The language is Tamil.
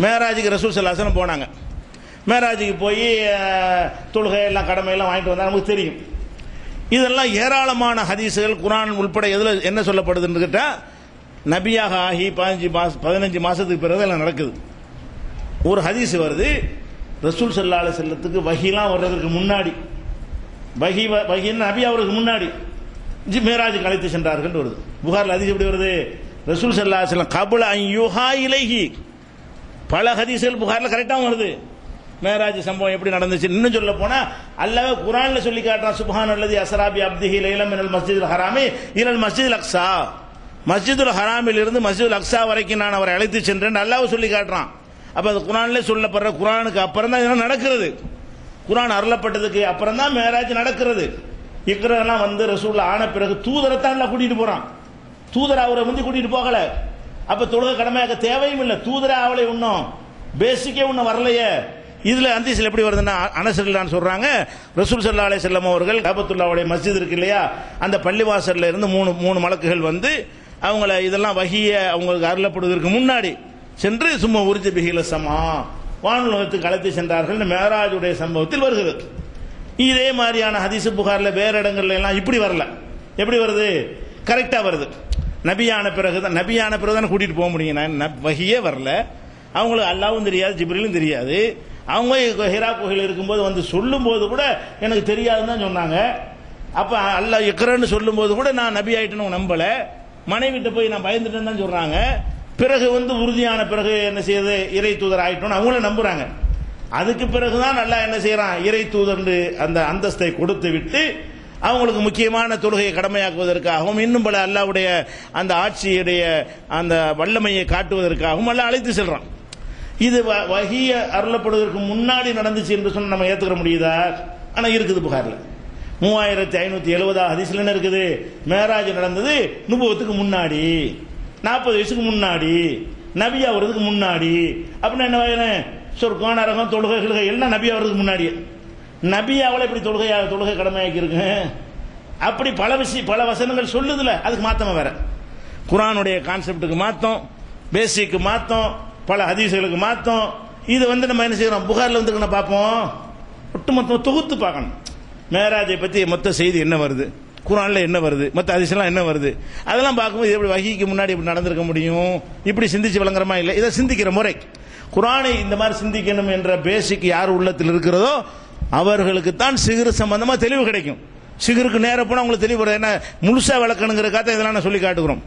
மேராஜுக்கு ரசூல் சல்லாசனம் போனாங்க. மேராஜுக்கு போய் தொழுகை எல்லாம் கடமையெல்லாம் வாங்கிட்டு வந்தால் நமக்கு தெரியும். இதெல்லாம் ஏராளமான ஹதீஸுகள் குரான் உள்பட எதில் என்ன சொல்லப்படுதுன்னு கேட்டால் நபியாக ஆகி பதினஞ்சு மாசம் பதினஞ்சு மாதத்துக்கு பிறகு எல்லாம் நடக்குது. ஒரு ஹதீஸ் வருது ரசூல் சல்லா அலி செல்லத்துக்கு வகிலாம் வர்றதுக்கு முன்னாடி. வகி வ- வகின்னு நபி அவருக்கு முன்னாடி. ஜி மேராஜுக்கு அழைத்து சென்றார்கள் வருது. புகாரில் அதிகம் எப்படி வருது? ரசூல் சல்லா செல்லம் கபுல யுஹா இலகி பல ஹதீசுகள் புகாரில் கரெக்டாக வருது. மேராஜ் சம்பவம் எப்படி நடந்துச்சு? இன்னும் சொல்ல போனா அல்லாஹ் குரான்ல சொல்லி காட்டுறான் சுப்ஹான் அல்லது அசராபி அப்திஹி லைலம் மினல் மஸ்ஜிதுல் ஹராமி இனல் மஸ்ஜிதுல் அக்ஸா. மஸ்ஜிதுல் ஹராமில் இருந்து மஸ்ஜிதுல் அக்ஸா வரைக்கும் நான் அவரை அழைத்து சென்றேன் நல்லாவும் சொல்லி காட்டுறான். அப்ப அது குரான்ல சொல்லப்படுற குரானுக்கு அப்புறம் தான் இதெல்லாம் நடக்கிறது. குரான் அருளப்பட்டதுக்கு அப்புறம் தான் மேராஜ் நடக்கிறது. இக்ரெல்லாம் வந்து ரசூல் ஆன பிறகு தூதரத்தான் எல்லாம் கூட்டிட்டு போறான். தூதர் அவரை வந்து கூட்டிட்டு போகல. அப்ப தொழுக கடமையாக்க தேவையும் இல்லை. தூதரே அவளை இன்னும் பேசிக்கே ஒன்றும் வரலையே. இதுல அந்தீசில் எப்படி வருதுன்னா அனசரில்லான்னு சொல்றாங்க ரசூல் சல்லா அலே செல்லம் அவர்கள் காபத்துல்லாவுடைய மஸ்ஜித் இருக்கு இல்லையா? அந்த பள்ளிவாசல்ல இருந்து மூணு மூணு மலக்குகள் வந்து அவங்கள இதெல்லாம் வகிய அவங்களுக்கு அருளப்படுவதற்கு முன்னாடி சென்று சும்மா உறுதி பிகில சமா வானுலகத்துக்கு அழைத்து சென்றார்கள். மேராஜுடைய சம்பவத்தில் வருகிறது. இதே மாதிரியான ஹதீசு புகார்ல வேற இடங்கள்ல எல்லாம் இப்படி வரல. எப்படி வருது? கரெக்டா வருது. நபியான பிறகு தான் நபியான பிறகு தானே கூட்டிகிட்டு போக முடியும். நான் வகையே வரல. அவங்களுக்கு அல்லாவும் தெரியாது ஜிப்ரிலும் தெரியாது. அவங்க ஹிரா குகையில் இருக்கும்போது வந்து சொல்லும்போது கூட எனக்கு தெரியாதுன்னு தான் சொன்னாங்க. அப்போ அல்லாஹ் இக்ரன்னு சொல்லும்போது கூட நான் நபி ஆயிட்டேன்னு நம்பலை. மனைவிட்ட போய் நான் பயந்துட்டேன்னு தான் சொல்கிறாங்க பிறகு வந்து உறுதியான பிறகு என்ன செய்யுது? இறை தூதர் ஆயிட்டோம்னு அவங்களும் நம்புறாங்க. அதுக்கு பிறகுதான் நல்லா என்ன செய்கிறான் இறை தூதர்னு அந்த அந்தஸ்தை கொடுத்து விட்டு அவங்களுக்கு முக்கியமான தொழுகையை கடமையாக்குவதற்காகவும் இன்னும் பல அல்லாவுடைய அந்த ஆட்சியுடைய அந்த வல்லமையை காட்டுவதற்காகவும் அல்ல அழைத்து செல்றான். இது வ- அருளப்படுவதற்கு முன்னாடி நடந்துச்சு என்று சொன்ன நம்ம ஏத்துக்கிற முடியுதா? ஆனா இருக்குது புகார்ல. மூவாயிரத்தி ஐநூத்தி எழுபதா ஹதிசில் என்ன இருக்குது? மேராஜ் நடந்தது நுபவத்துக்கு முன்னாடி. நாற்பது வயசுக்கு முன்னாடி. நபி வர்றதுக்கு முன்னாடி. அப்படின்னா என்ன வகையான சொர்க்கம் நரகம் தொழுகை எல்லாம் நபி ஆவறதுக்கு முன்னாடியே. நபி அவளை இப்படி தொழுகையா தொழுகை கடமையாக்கி இருக்கு அப்படி பல விஷயம் பல வசனங்கள் சொல்லுதுல அதுக்கு மாத்தமா வேற. குரானுடைய கான்செப்டுக்கு மாத்தம் பேசிக்கு மாத்தம் பல ஹதீசுகளுக்கு மாத்தம். இது வந்து நம்ம என்ன செய்யறோம்? புகார்ல வந்து பார்ப்போம். ஒட்டுமொத்தமாக தொகுத்து பார்க்கணும். மேராஜை பத்தி மொத்த செய்தி என்ன வருது? குரான்ல என்ன வருது? மற்ற ஹதீஸ்லாம் என்ன வருது? அதெல்லாம் பார்க்கும்போது எப்படி வகிக்கு முன்னாடி இப்படி நடந்திருக்க முடியும்? இப்படி சிந்திச்சு விளங்குறமா இல்லை இதை சிந்திக்கிற முறை. குரானை இந்த மாதிரி சிந்திக்கணும் என்ற பேசிக் யார் உள்ளத்தில் இருக்கிறதோ அவர்களுக்கு தான் சிகிரு சம்பந்தமா தெளிவு கிடைக்கும் சிகருக்கு நேர போனால் உங்களுக்கு தெளிவு வரும். என்ன முழுசா விளக்கணுங்கிற கதை இதெல்லாம் நான் சொல்லி காட்டுகிறோம்